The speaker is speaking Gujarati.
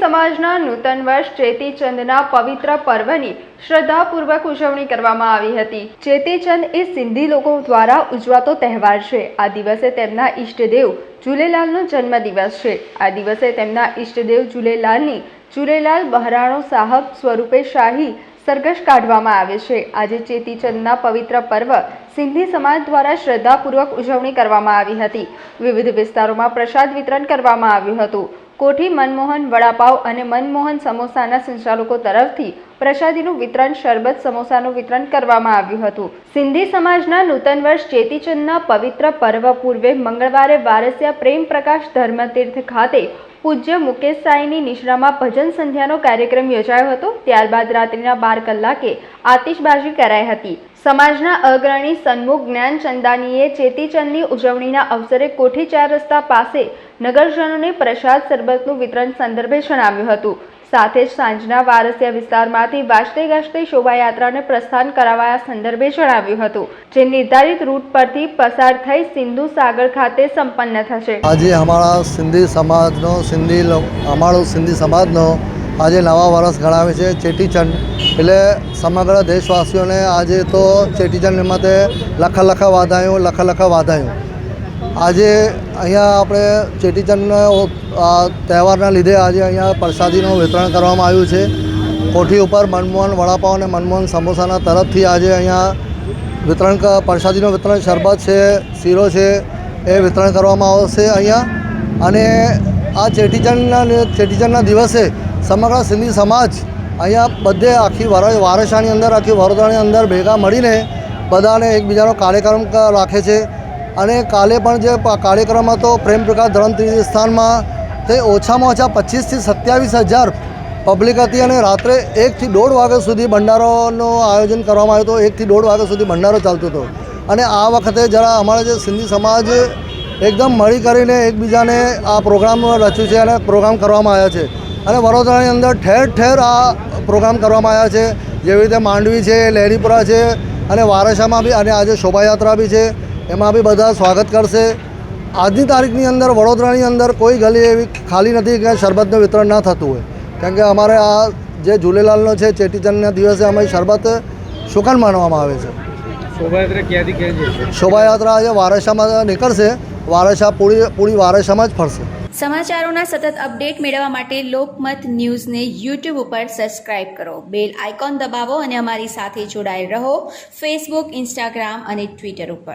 સમાજના નૂતન વર્ષ ચેતીચંદના પવિત્ર પર્વની શ્રદ્ધાપૂર્વક ઉજવણી કરવામાં આવી હતી. ચેતીચંદ એ સિંધી લોકો દ્વારા ઉજવાતો તહેવાર છે. આ દિવસે તેમના ઈષ્ટદેવ ઝૂલેલાલનો જન્મદિવસ છે. આ દિવસે તેમના ઈષ્ટદેવ ઝૂલેલાલની ઝૂલેલાલ બહરાણો સાહબ સ્વરૂપે શાહી સરઘસ કાઢવામાં આવે છે. આજે ચેતીચંદના પવિત્ર પર્વ સિંધી સમાજ દ્વારા શ્રદ્ધાપૂર્વક ઉજવણી કરવામાં આવી હતી. વિવિધ વિસ્તારોમાં પ્રસાદ વિતરણ કરવામાં આવ્યું હતું. કોઠી, મનમોહન વડાપાવ અને મનમોહન સમોસાના સંચાલકો તરફથી પ્રસાદીનું વિતરણ, શરબત, સમોસાનું વિતરણ કરવામાં આવ્યું હતું. સિંધી સમાજના નૂતન વર્ષ ચેતીચંદના પવિત્ર પર્વ પૂર્વે મંગળવારે વારસિયા પ્રેમ પ્રકાશ ધર્મતીર્થ ખાતે પૂજ્ય મુકેશ સાંઈની નિશ્રામાં ભજન સંધ્યાનો કાર્યક્રમ યોજાયો હતો. ત્યારબાદ રાત્રિના બાર કલાકે આતિશબાજી કરાઈ હતી. સમાજના અગ્રણી સન્મુખ જ્ઞાન ચંદાનીએ ચેતીચંદની ઉજવણીના અવસરે કોઠી ચાર રસ્તા પાસે નગરજનોને પ્રસાદ સરબતનું વિતરણ સંદર્ભે જણાવ્યું હતું. સાથે જ સાંજના વારસિયા વિસ્તારમાંથી વાજતે ગાજતે શોભાયાત્રાને પ્રસ્થાન કરાવાયા સંદર્ભે જણાવ્યું હતું, જે નિર્ધારિત રૂટ પરથી પસાર થઈ સિંધુ સાગર ખાતે સંપન્ન થશે. આજે અમારા સિંધી સમાજનો, સિંધી અમારો સિંધી સમાજનો આજે નવા વર્ષ ગણાવે છે, ચેટીચંડ. એટલે સમગ્ર દેશવાસીઓને આજે તો ચેટીચંડ નિમિત્તે લખ લખ વાધાયું, લખ લખ વાધાયું. આજે અહીંયા આપણે ચેટીચંદના તહેવારના લીધે આજે અહીંયા પ્રસાદીનું વિતરણ કરવામાં આવ્યું છે. કોઠી ઉપર મનમોહન વડાપાવ અને મનમોહન સમોસાના તરફથી આજે અહીંયા વિતરણ પ્રસાદીનું વિતરણ શરબત છે, શીરો છે, એ વિતરણ કરવામાં આવશે અહીંયા. અને આ ચેટીચંદના ચેટીચંડના દિવસે સમગ્ર સિંધી સમાજ અહીંયા બધે આખી વર, વારસાની અંદર, આખી વડોદરાની અંદર ભેગા મળીને બધાને એકબીજાનો કાર્યક્રમ રાખે છે. અને કાલે પણ જે કાર્યક્રમ હતો, પ્રેમ પ્રકાશ ધરમ ત્રીજી સ્થાનમાં, તે ઓછામાં ઓછા પચીસથી સત્યાવીસ હજાર પબ્લિક હતી અને રાત્રે એકથી દોઢ વાગ્યા સુધી ભંડારોનું આયોજન કરવામાં આવ્યું હતું. એકથી દોઢ વાગ્યા સુધી ભંડારો ચાલતો હતો. અને આ વખતે જરા અમારા જે સિંધી સમાજ એકદમ મળી કરીને એકબીજાને આ પ્રોગ્રામ રચ્યું છે અને પ્રોગ્રામ કરવામાં આવ્યા છે. અને વડોદરાની અંદર ઠેર ઠેર આ પ્રોગ્રામ કરવામાં આવ્યા છે. જેવી રીતે માંડવી છે લહેરીપુરા છે અને વારસામાં બી અને આજે શોભાયાત્રા બી છે. એમાં બી બધા સ્વાગત કરશે. આજની તારીખની અંદર વડોદરાની અંદર કોઈ ગલી એવી ખાલી નથી કે શરબતનું વિતરણ ના થતું હોય. કેમ કે અમારે આ જે ઝૂલેલાલનો છે ચેટીચંદના દિવસે અમે શરબત શુકન માનવામાં આવે છે? શોભાયાત્રા ક્યાંથી ક્યાં શોભાયાત્રા આજે વારસામાં નીકળશે. વારસા પૂરી પૂરી વારસામાં જ ફરશે. સમાચારોના સતત અપડેટ મેળવવા માટે લોકમત ન્યૂઝને યુટ્યુબ ઉપર સબસ્ક્રાઇબ કરો. બેલ આઇકોન દબાવો અને અમારી સાથે જોડાયેલ રહો. ફેસબુક ઇન્સ્ટાગ્રામ અને ટ્વિટર ઉપર.